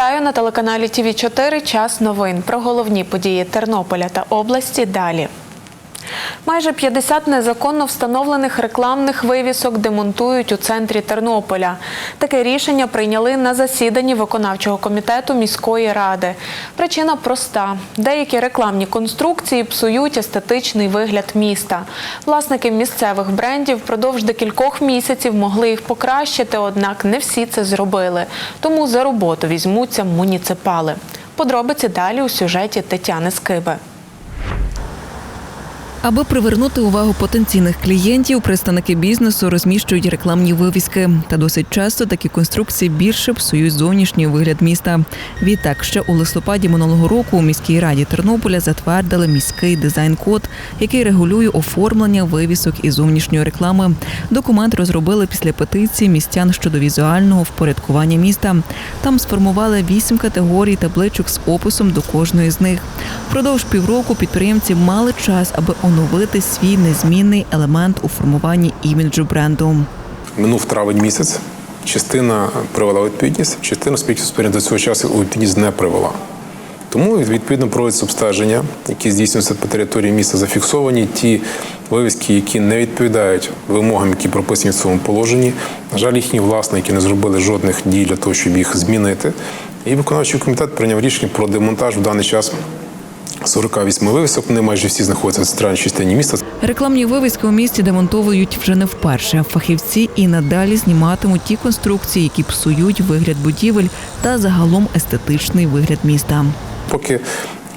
Вітаю на телеканалі ТВ 4 Час новин про головні події Тернополя та області. Далі. Майже 50 незаконно встановлених рекламних вивісок демонтують у центрі Тернополя. Таке рішення прийняли на засіданні виконавчого комітету міської ради. Причина проста: деякі рекламні конструкції псують естетичний вигляд міста. Власники місцевих брендів впродовж декількох місяців могли їх покращити, однак не всі це зробили. Тому за роботу візьмуться муніципали. Подробиці далі у сюжеті Тетяни Скиби. Аби привернути увагу потенційних клієнтів, представники бізнесу розміщують рекламні вивіски. Та досить часто такі конструкції більше псують зовнішній вигляд міста. Відтак, ще у листопаді минулого року у міській раді Тернополя затвердили міський дизайн-код, який регулює оформлення вивісок і зовнішньої реклами. Документ розробили після петиції містян щодо візуального впорядкування міста. Там сформували вісім категорій табличок з описом до кожної з них. Впродовж півроку підприємці мали час, аби оновити свій незмінний елемент у формуванні іміджу бренду. Минув травень місяць. Частина привела відповідність, частина співпідприємств до цього часу у відповідність не привела. Тому відповідно проводяться обстеження, які здійснюються по території міста, зафіксовані ті вивіски, які не відповідають вимогам, які прописані в цьому положенні. На жаль, їхні власники не зробили жодних дій для того, щоб їх змінити. І виконавчий комітет прийняв рішення про демонтаж в даний час 48 вивісок. Вони майже всі знаходяться в центральній частині міста. Рекламні вивіски у місті демонтовують вже не вперше. Фахівці і надалі зніматимуть ті конструкції, які псують вигляд будівель та загалом естетичний вигляд міста. Поки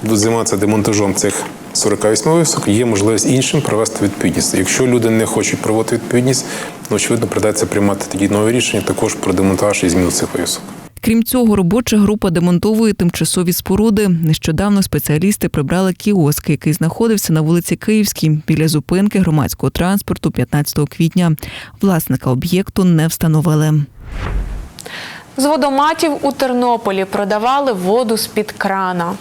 будуть займатися демонтажом цих 48 вивісок, є можливість іншим привести відповідність. Якщо люди не хочуть проводити відповідність, ну очевидно придеться приймати тоді нові рішення також про демонтаж і зміну цих вивісок. Крім цього, робоча група демонтовує тимчасові споруди. Нещодавно спеціалісти прибрали кіоск, який знаходився на вулиці Київській біля зупинки громадського транспорту 15 квітня. Власника об'єкту не встановили. З водоматів у Тернополі продавали воду з-під крана.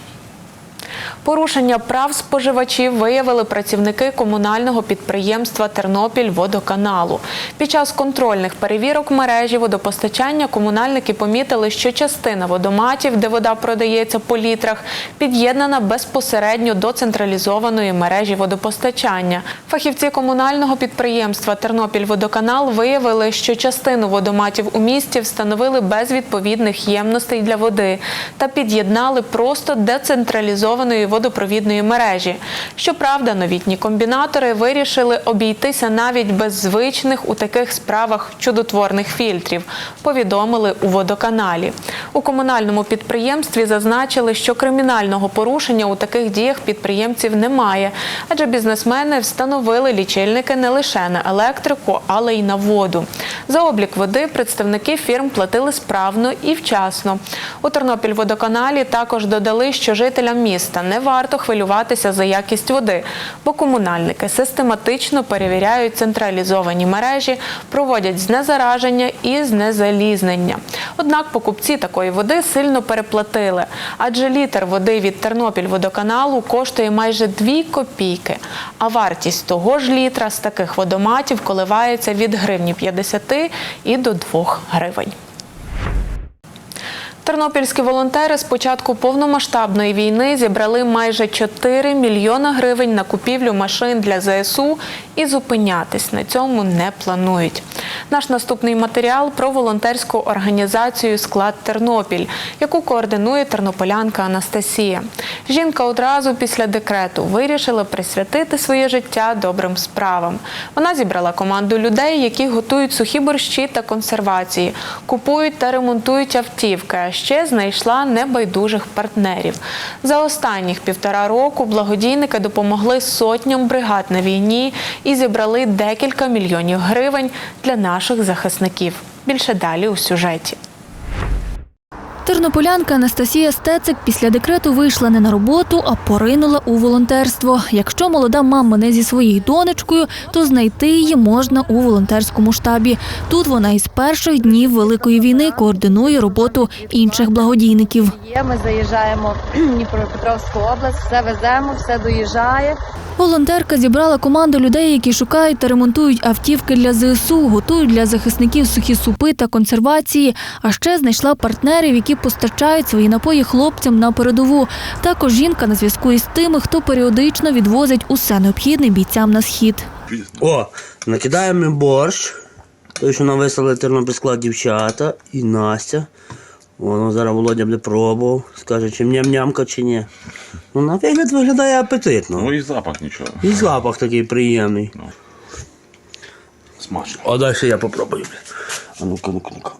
Порушення прав споживачів виявили працівники комунального підприємства Тернопільводоканалу. Під час контрольних перевірок мережі водопостачання комунальники помітили, що частина водоматів, де вода продається по літрах, під'єднана безпосередньо до централізованої мережі водопостачання. Фахівці комунального підприємства Тернопільводоканал виявили, що частину водоматів у місті встановили без відповідних ємностей для води та під'єднали просто децентралізованої водопровідної мережі. Щоправда, новітні комбінатори вирішили обійтися навіть без звичних у таких справах чудотворних фільтрів, повідомили у водоканалі. У комунальному підприємстві зазначили, що кримінального порушення у таких діях підприємців немає, адже бізнесмени встановили лічильники не лише на електрику, але й на воду. За облік води представники фірм платили справно і вчасно. У Тернопільводоканалі також додали, що жителям міста не варто хвилюватися за якість води, бо комунальники систематично перевіряють централізовані мережі, проводять знезараження і знезалізнення. Однак покупці такої води сильно переплатили, адже літр води від Тернопільводоканалу коштує майже 2 копійки, а вартість того ж літра з таких водоматів коливається від гривні 50 і до 2 гривень. Тернопільські волонтери з початку повномасштабної війни зібрали майже 4 мільйона гривень на купівлю машин для ЗСУ і зупинятись на цьому не планують. Наш наступний матеріал про волонтерську організацію Склад Тернопіль, яку координує тернополянка Анастасія. Жінка одразу після декрету вирішила присвятити своє життя добрим справам. Вона зібрала команду людей, які готують сухі борщі та консервації, купують та ремонтують автівки. Ще знайшла небайдужих партнерів. За останніх півтора року благодійники допомогли сотням бригад на війні і зібрали декілька мільйонів гривень для наших захисників. Більше далі у сюжеті. Тернополянка Анастасія Стецик після декрету вийшла не на роботу, а поринула у волонтерство. Якщо молода мама не зі своєю донечкою, то знайти її можна у волонтерському штабі. Тут вона із перших днів Великої війни координує роботу інших благодійників. Ми заїжджаємо в Дніпропетровську область, все веземо, все доїжджає. Волонтерка зібрала команду людей, які шукають та ремонтують автівки для ЗСУ, готують для захисників сухі супи та консервації. А ще знайшла партнерів, які які постачають свої напої хлопцям на передову. Також жінка на зв'язку із тими, хто періодично відвозить усе необхідне бійцям на схід. О, накидаємо борщ. Той, що нам вислали тернопільська дівчата і Настя. Воно зараз Володя буде пробував. Скаже, чи ням-нямка, чи ні. Ну, на вигляд виглядає апетитно. Ну і запах нічого. І запах такий приємний. Смачно. А далі я попробую. блядь. А ну-ка, ну-ка, ну-ка.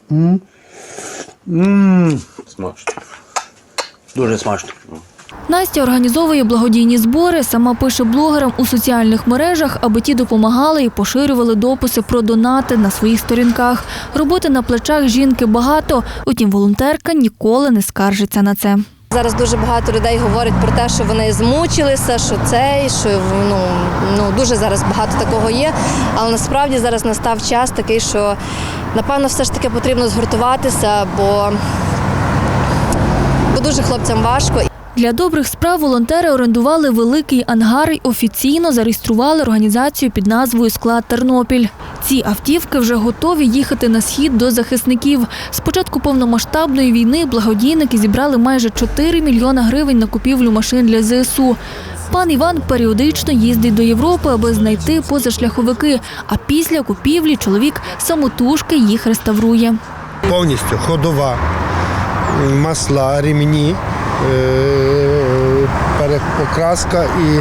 М. М. Смачно. Дуже смачно. Настя організовує благодійні збори, сама пише блогерам у соціальних мережах, аби ті допомагали і поширювали дописи про донати на своїх сторінках. Роботи на плечах жінки багато, утім волонтерка ніколи не скаржиться на це. Зараз дуже багато людей говорять про те, що вони змучилися, що цей, що ну, ну дуже зараз багато такого є. Але насправді зараз настав час такий, що напевно все ж таки потрібно згуртуватися, бо, бо дуже хлопцям важко. Для добрих справ волонтери орендували великий ангар і офіційно зареєстрували організацію під назвою Склад Тернопіль. Ці автівки вже готові їхати на схід до захисників. З початку повномасштабної війни благодійники зібрали майже 4 мільйона гривень на купівлю машин для ЗСУ. Пан Іван періодично їздить до Європи, аби знайти позашляховики. А після купівлі чоловік самотужки їх реставрує. повністю ходова, масла, ремні, е, перепокраска і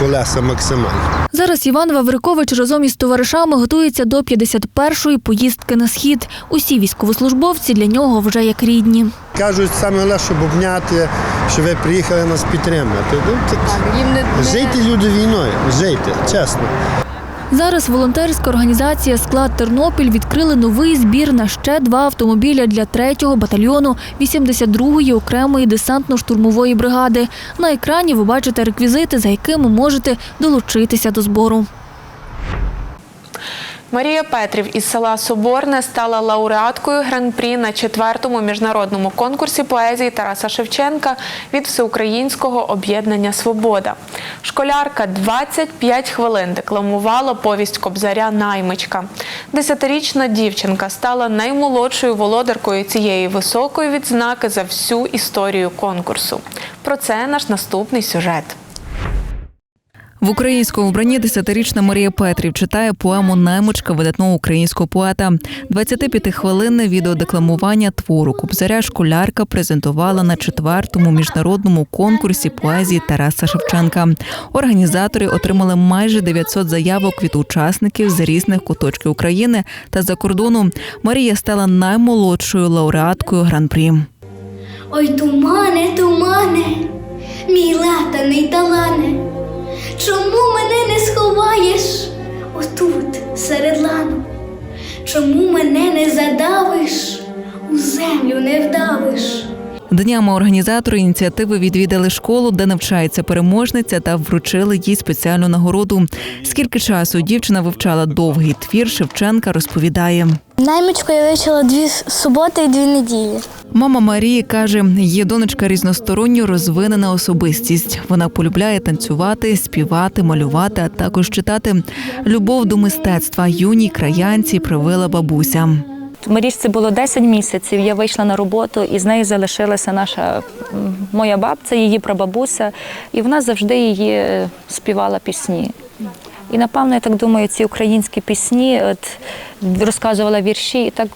колеса максимально. Зараз Іван Ваврикович разом із товаришами готується до 51-ї поїздки на схід. Усі військовослужбовці для нього вже як рідні. Кажуть, саме головне, щоб обняти, що ви приїхали нас підтримати. Ну, Їм не, Жийте люди війною, жийте, чесно. Зараз волонтерська організація Склад Тернопіль відкрили новий збір на ще два автомобіля для 3-го батальйону 82-ї окремої десантно-штурмової бригади. На екрані ви бачите реквізити, за якими можете долучитися до збору. Марія Петрів із села Соборне стала лауреаткою гран-прі на четвертому міжнародному конкурсі поезії Тараса Шевченка від Всеукраїнського об'єднання Свобода. Школярка 25 хвилин декламувала повість Кобзаря Наймичка. Десятирічна дівчинка стала наймолодшою володаркою цієї високої відзнаки за всю історію конкурсу. Про це наш наступний сюжет. В українському вбранні десятирічна Марія Петрів читає поему Наймичка видатного українського поета. 25-хвилинне відеодекламування твору Кобзаря школярка презентувала на четвертому міжнародному конкурсі поезії Тараса Шевченка. Організатори отримали майже 900 заявок від учасників з різних куточків України та за кордону. Марія стала наймолодшою лауреаткою гран-прі. Ой, тумане, тумане, мій латаний талане, чому мене не сховаєш отут, серед лану? Чому мене не задавиш, у землю не вдавиш? Днями організатори ініціативи відвідали школу, де навчається переможниця, та вручили їй спеціальну нагороду. Скільки часу дівчина вивчала довгий твір Шевченка, розповідає. Наймичку я вивчила дві суботи і дві неділі. Мама Марії каже, її донечка різносторонньо розвинена особистість. Вона полюбляє танцювати, співати, малювати, а також читати. Любов до мистецтва юній краянці привила бабуся. Марічці було 10 місяців. Я вийшла на роботу, і з нею залишилася наша моя бабця, її прабабуся, і вона завжди її е, співала пісні. І напевно, я так думаю, ці українські пісні от, розказувала вірші, і так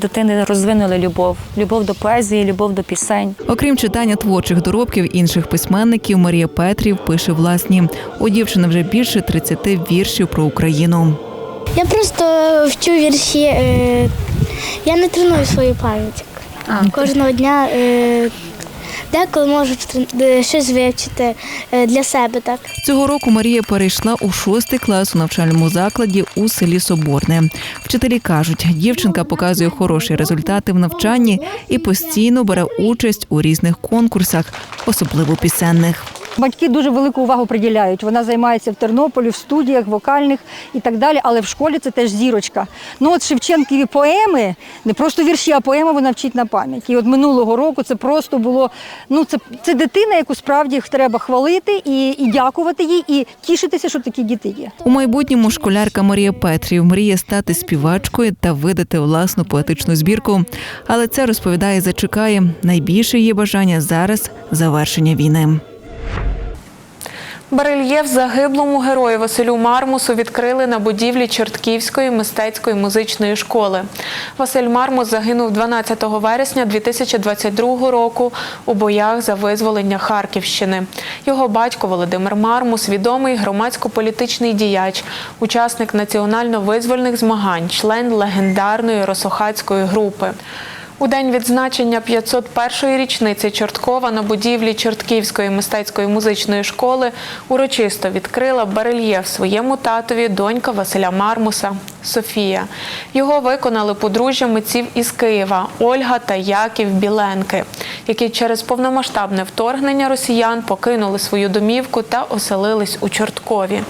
дитини розвинули любов. Любов до поезії, любов до пісень. Окрім читання творчих доробків інших письменників, Марія Петрів пише власні. У дівчини вже більше 30 віршів про Україну. Я просто вчу вірші. Я не треную свою пам'ять. Кожного дня е, деколи можу е, щось вивчити е, для себе так. Цього року Марія перейшла у шостий клас у навчальному закладі у селі Соборне. Вчителі кажуть, дівчинка показує хороші результати в навчанні і постійно бере участь у різних конкурсах, особливо пісенних. Батьки дуже велику увагу приділяють. Вона займається в Тернополі, в студіях, вокальних і так далі, але в школі це теж зірочка. Ну от Шевченкові поеми, не просто вірші, а поеми вона вчить на пам'ять. І от минулого року це просто було. Ну, це, це дитина, яку справді треба хвалити і, і дякувати їй, і тішитися, що такі діти є. У майбутньому школярка Марія Петрів мріє стати співачкою та видати власну поетичну збірку. Але це розповідає, зачекає. Найбільше її бажання зараз завершення війни. Барельєф загиблому герою Василю Мармусу відкрили на будівлі Чортківської мистецької музичної школи. Василь Мармус загинув 12 вересня 2022 року у боях за визволення Харківщини. Його батько Володимир Мармус відомий громадсько-політичний діяч, учасник національно-визвольних змагань, член легендарної Росохацької групи. У день відзначення 501-ї річниці Чорткова на будівлі Чортківської мистецької музичної школи урочисто відкрила барельєф своєму татові донька Василя Мармуса Софія. Його виконали подружжя митців із Києва Ольга та Яків Біленки, які через повномасштабне вторгнення росіян покинули свою домівку та оселились у Чорткові.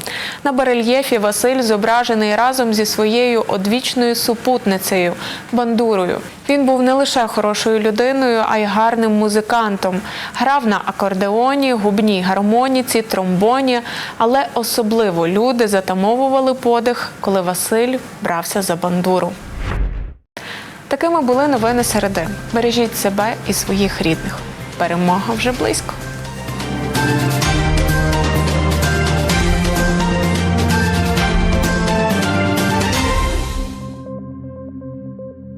На барельєфі Василь зображений разом зі своєю одвічною супутницею Бандурою. Він був не лише хорошою людиною, а й гарним музикантом. Грав на акордеоні, губній гармоніці, тромбоні, але особливо люди затамовували подих, коли Василь брався за бандуру. Такими були новини середи. Бережіть себе і своїх рідних. Перемога вже близько.